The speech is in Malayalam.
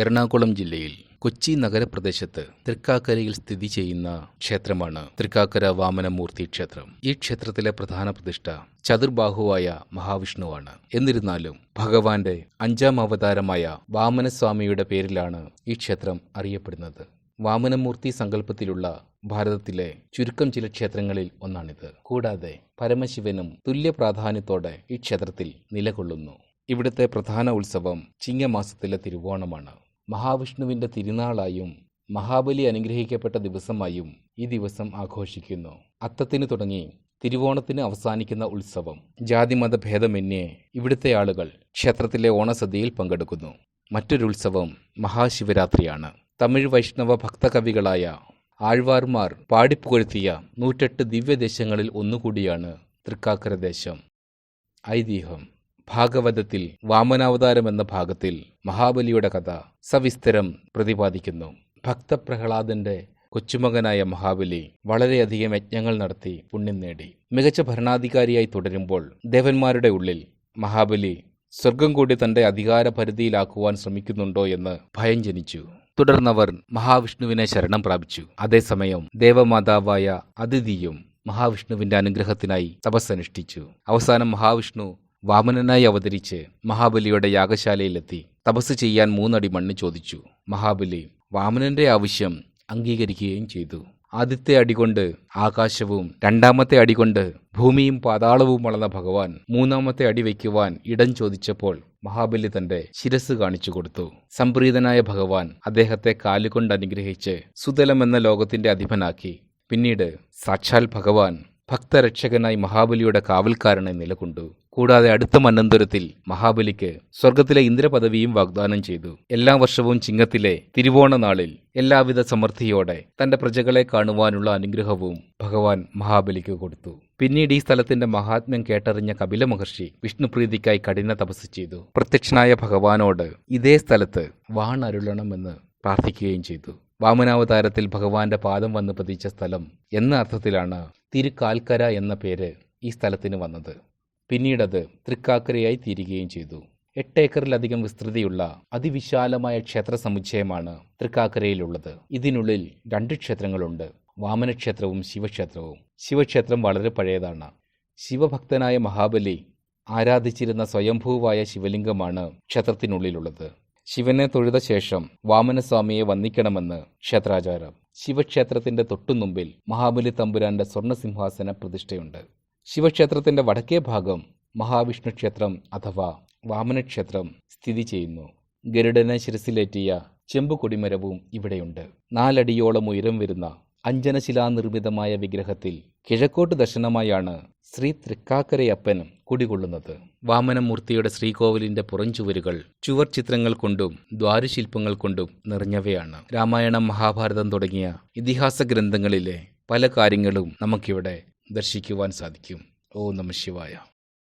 എറണാകുളം ജില്ലയിൽ കൊച്ചി നഗരപ്രദേശത്ത് തൃക്കാക്കരയിൽ സ്ഥിതി ചെയ്യുന്ന ക്ഷേത്രമാണ് തൃക്കാക്കര വാമനമൂർത്തി ക്ഷേത്രം. ഈ ക്ഷേത്രത്തിലെ പ്രധാന പ്രതിഷ്ഠ ചതുർബാഹുവായ മഹാവിഷ്ണുവാണ്. എന്നിരുന്നാലും ഭഗവാന്റെ അഞ്ചാം അവതാരമായ വാമനസ്വാമിയുടെ പേരിലാണ് ഈ ക്ഷേത്രം അറിയപ്പെടുന്നത്. വാമനമൂർത്തി സങ്കല്പത്തിലുള്ള ഭാരതത്തിലെ ചുരുക്കം ചില ക്ഷേത്രങ്ങളിൽ ഒന്നാണിത്. കൂടാതെ പരമശിവനും തുല്യ പ്രാധാന്യത്തോടെ ഈ ക്ഷേത്രത്തിൽ നിലകൊള്ളുന്നു. ഇവിടുത്തെ പ്രധാന ഉത്സവം ചിങ്ങമാസത്തിലെ തിരുവോണമാണ്. മഹാവിഷ്ണുവിന്റെ തിരുനാളായും മഹാബലി അനുഗ്രഹിക്കപ്പെട്ട ദിവസമായും ഈ ദിവസം ആഘോഷിക്കുന്നു. അത്തത്തിന് തുടങ്ങി തിരുവോണത്തിന് അവസാനിക്കുന്ന ഉത്സവം ജാതിമത ഭേദമന്യേ ഇവിടുത്തെ ആളുകൾ ക്ഷേത്രത്തിലെ ഓണസദ്യയിൽ പങ്കെടുക്കുന്നു. മറ്റൊരു ഉത്സവം മഹാശിവരാത്രിയാണ്. തമിഴ് വൈഷ്ണവ ഭക്തകവികളായ ആഴ്വാർമാർ പാടിപ്പുകഴ്ത്തിയ നൂറ്റെട്ട് ദിവ്യദേശങ്ങളിൽ ഒന്നുകൂടിയാണ് തൃക്കാക്കര ദേശം ഐതിഹ്യം. ഭാഗവതത്തിൽ വാമനാവതാരം എന്ന ഭാഗത്തിൽ മഹാബലിയുടെ കഥ സവിസ്തരം പ്രതിപാദിക്കുന്നു. ഭക്തപ്രഹ്ലാദന്റെ കൊച്ചുമകനായ മഹാബലി വളരെയധികം യജ്ഞങ്ങൾ നടത്തി പുണ്യം നേടി. മികച്ച ഭരണാധികാരിയായി തുടരുമ്പോൾ ദേവന്മാരുടെ ഉള്ളിൽ മഹാബലി സ്വർഗം കൂടി തന്റെ അധികാര പരിധിയിലാക്കുവാൻ ശ്രമിക്കുന്നുണ്ടോ എന്ന് ഭയം ജനിച്ചു. തുടർന്നവർ മഹാവിഷ്ണുവിനെ ശരണം പ്രാപിച്ചു. അതേസമയം ദേവമാതാവായ അതിഥിയും മഹാവിഷ്ണുവിന്റെ അനുഗ്രഹത്തിനായി തപസ്സനുഷ്ഠിച്ചു അവസാനം മഹാവിഷ്ണു വാമനനായി അവതരിച്ച് മഹാബലിയുടെ യാഗശാലയിലെത്തി തപസ് ചെയ്യാൻ മൂന്നടി മണ്ണ് ചോദിച്ചു. മഹാബലി വാമനന്റെ ആവശ്യം അംഗീകരിക്കുകയും ചെയ്തു. ആദ്യത്തെ അടികൊണ്ട് ആകാശവും രണ്ടാമത്തെ അടികൊണ്ട് ഭൂമിയും പാതാളവും വളർന്ന ഭഗവാൻ മൂന്നാമത്തെ അടി വയ്ക്കുവാൻ ഇടം ചോദിച്ചപ്പോൾ മഹാബലി തന്റെ ശിരസ് കാണിച്ചു കൊടുത്തു. സംപ്രീതനായ ഭഗവാൻ അദ്ദേഹത്തെ കാലുകൊണ്ട് അനുഗ്രഹിച്ച് സുതലം എന്ന ലോകത്തിന്റെ അധിപനാക്കി. പിന്നീട് സാക്ഷാൽ ഭഗവാൻ ഭക്തരക്ഷകനായി മഹാബലിയുടെ കാവൽക്കാരനെ നിലകൊണ്ടു. കൂടാതെ അടുത്ത മന്നന്തരത്തിൽ മഹാബലിക്ക് സ്വർഗത്തിലെ ഇന്ദ്രപദവിയും വാഗ്ദാനം ചെയ്തു. എല്ലാ വർഷവും ചിങ്ങത്തിലെ തിരുവോണ നാളിൽ എല്ലാവിധ സമൃദ്ധിയോടെ തന്റെ പ്രജകളെ കാണുവാനുള്ള അനുഗ്രഹവും ഭഗവാൻ മഹാബലിക്ക് കൊടുത്തു. പിന്നീട് ഈ സ്ഥലത്തിന്റെ മഹാത്മ്യം കേട്ടറിഞ്ഞ കപില മഹർഷി വിഷ്ണുപ്രീതിക്കായി കഠിന തപസ് ചെയ്തു. പ്രത്യക്ഷനായ ഭഗവാനോട് ഇതേ സ്ഥലത്ത് വാണരുളണമെന്ന് പ്രാർത്ഥിക്കുകയും ചെയ്തു. വാമനാവതാരത്തിൽ ഭഗവാന്റെ പാദം വന്ന് പതിച്ച സ്ഥലം എന്ന അർത്ഥത്തിലാണ് തിരുക്കാൽക്കര എന്ന പേര് ഈ സ്ഥലത്തിന് വന്നത്. പിന്നീടത് തൃക്കാക്കരയായി തീരുകയും ചെയ്തു. എട്ടേക്കറിലധികം വിസ്തൃതിയുള്ള അതിവിശാലമായ ക്ഷേത്ര സമുച്ചയമാണ് തൃക്കാക്കരയിലുള്ളത്. ഇതിനുള്ളിൽ രണ്ട് ക്ഷേത്രങ്ങളുണ്ട്. വാമനക്ഷേത്രവും ശിവക്ഷേത്രവും. ശിവക്ഷേത്രം വളരെ പഴയതാണ്. ശിവഭക്തനായ മഹാബലി ആരാധിച്ചിരുന്ന സ്വയംഭൂവായ ശിവലിംഗമാണ് ക്ഷേത്രത്തിനുള്ളിലുള്ളത്. ശിവനെ തൊഴുത ശേഷം വാമനസ്വാമിയെ വന്ദിക്കണമെന്ന് ക്ഷേത്രാചാരം. ശിവക്ഷേത്രത്തിന്റെ തൊട്ടുമുമ്പിൽ മഹാബലി തമ്പുരാന്റെ സ്വർണസിംഹാസന പ്രതിഷ്ഠയുണ്ട്. ശിവക്ഷേത്രത്തിന്റെ വടക്കേ ഭാഗം മഹാവിഷ്ണു ക്ഷേത്രം അഥവാ വാമനക്ഷേത്രം സ്ഥിതി ചെയ്യുന്നു. ഗരുഡനെ ശിരസിലേറ്റിയ ചെമ്പു കൊടിമരവും ഇവിടെയുണ്ട്. നാലടിയോളം ഉയരം വരുന്ന അഞ്ജനശിലാനിർമ്മിതമായ വിഗ്രഹത്തിൽ കിഴക്കോട്ട് ദർശനമായാണ് ശ്രീ തൃക്കാക്കരയപ്പൻ കുടികൊള്ളുന്നത്. വാമനമൂർത്തിയുടെ ശ്രീകോവിലിന്റെ പുറംചുവരുകൾ ചുവർ ചിത്രങ്ങൾ കൊണ്ടും ദ്വാരശില്പങ്ങൾ കൊണ്ടും നിറഞ്ഞവയാണ്. രാമായണം മഹാഭാരതം തുടങ്ങിയ ഇതിഹാസ ഗ്രന്ഥങ്ങളിലെ പല കാര്യങ്ങളും നമുക്കിവിടെ ദർശിക്കുവാൻ സാധിക്കും. ഓ നമ ശിവായ.